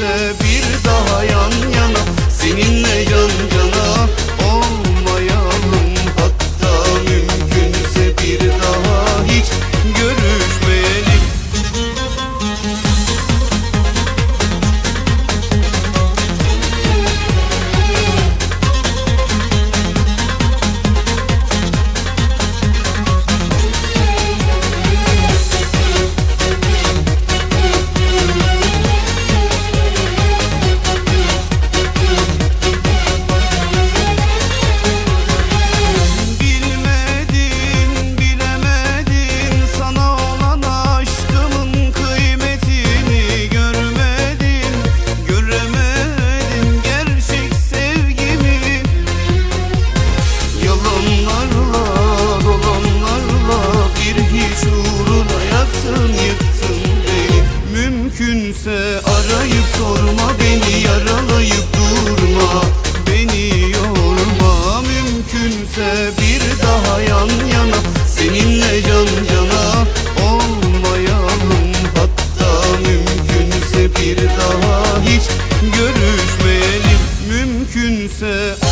bir daha yan kimse bir daha yan yana Seninle can cana olmayalım Hatta mümkünse bir daha hiç görüşmeyelim. Mümkünse